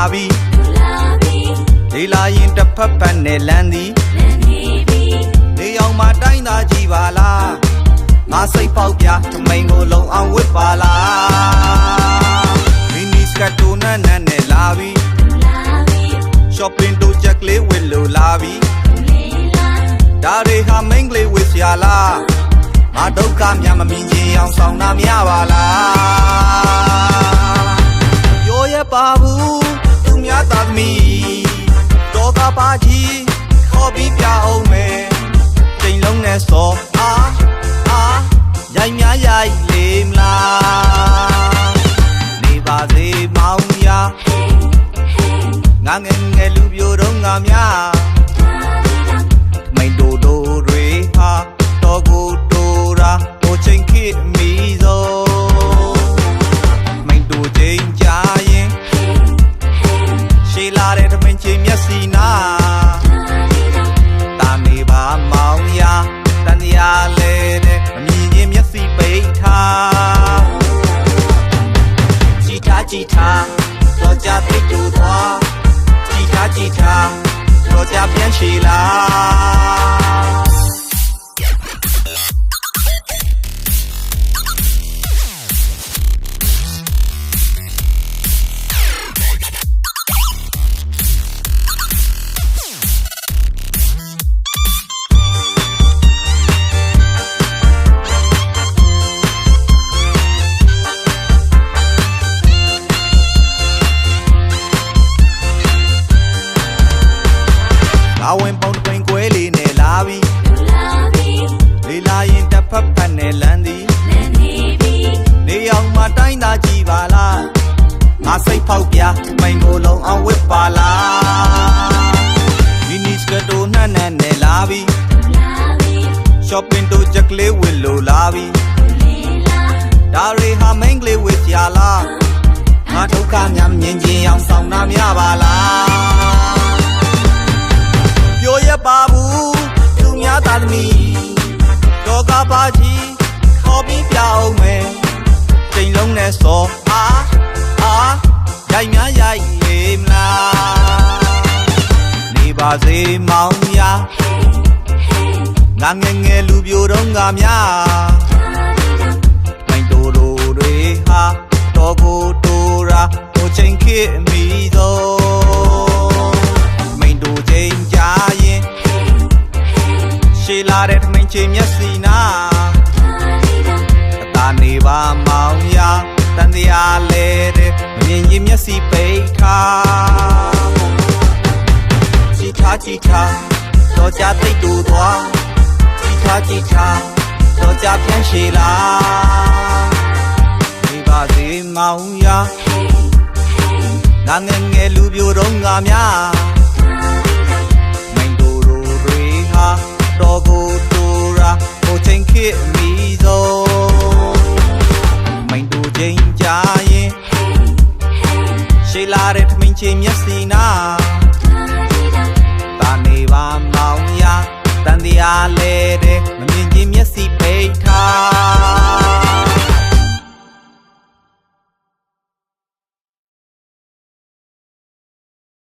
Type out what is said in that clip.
နဲ့လာပြီးလေလာရင်တစ်ဖက်ဖက်နဲ့လမ်းသည်နေအောင်မတိုင်းသာကြည်ပါလားငါစိတ်ပေါက်ပြထမိန်ကိုလုံအောင်ဝစ်ပါလားမီနီစကတ်တိုနန်းနန်းနဲ့လာပြီး shopping တို့ချက်ကလေးဝစ်လို့လာပြီးဒါတွေဟာမိန်ကလေးဝစ်ရလားငါဒုက္ခများမမြင်ချင်အောင်ဆောင်တာမရပါလားပြောရပါဘူးသူများသာသမီတော့က ပါကြီးခေါ်ပြီးပြအောင်မယ်ချိန်လုံးနဲ့စောအာအာရိုက်များရိုက်လေမလားနေပါစေမောင်ရငါငယ်ငယ်လူပြိုတော့ငါများမိ ကြသိတူသွားကြည်ထားကြည်ထားတော့ကြပြန်ချီလာလာ လားမီနီစကတ်တိုနှမ်းနှမ်းနဲ့လာပြီး shopping တို့ချက်ကလေးဝစ်လို့လာပြီးဒါတွေဟာမိန်ကလေးဝစ်ကြလားငါဒုက္ခများမြင်ချင်းအောင်ဆောင်တာများပါလားပြောရပါဘူးသူများသားသမီးတော့ကပါကြီးခေါ်ပြီးပြအောင်မယ်ချိန်လုံးနဲ့စော စေမောင်ရငါငယ်ငယ်လူပြိုတော့ငါများမိုင်းတိုတိုတွေဟာတော့ကိုတိုရာဟိုချိန်ခေတ်မီသောမိန်တို့ချိန်ကြာရင်ရှေးလာတဲ့ထမင်းချင်းမျက်စိနာအသာနေပါမောင်ရတန်တရားလဲတဲ့မမြင်ရင်မျက်စိပိတ်ထား ကြည်ထားကြည်ထားတော့ကြပြန်ရှေးလာနေပါစေမောင်ရငါငယ်ငယ်လူပြိုတော့ငါများမိန်တို့တို့တွေဟာတော့ကိုတူရာဟိုချိန်ခေတ်မီသောမိန်တို့ချိန်ကြာရင်ရှေးလာတဲ့ထမင်းချင်းမျက်စိနာ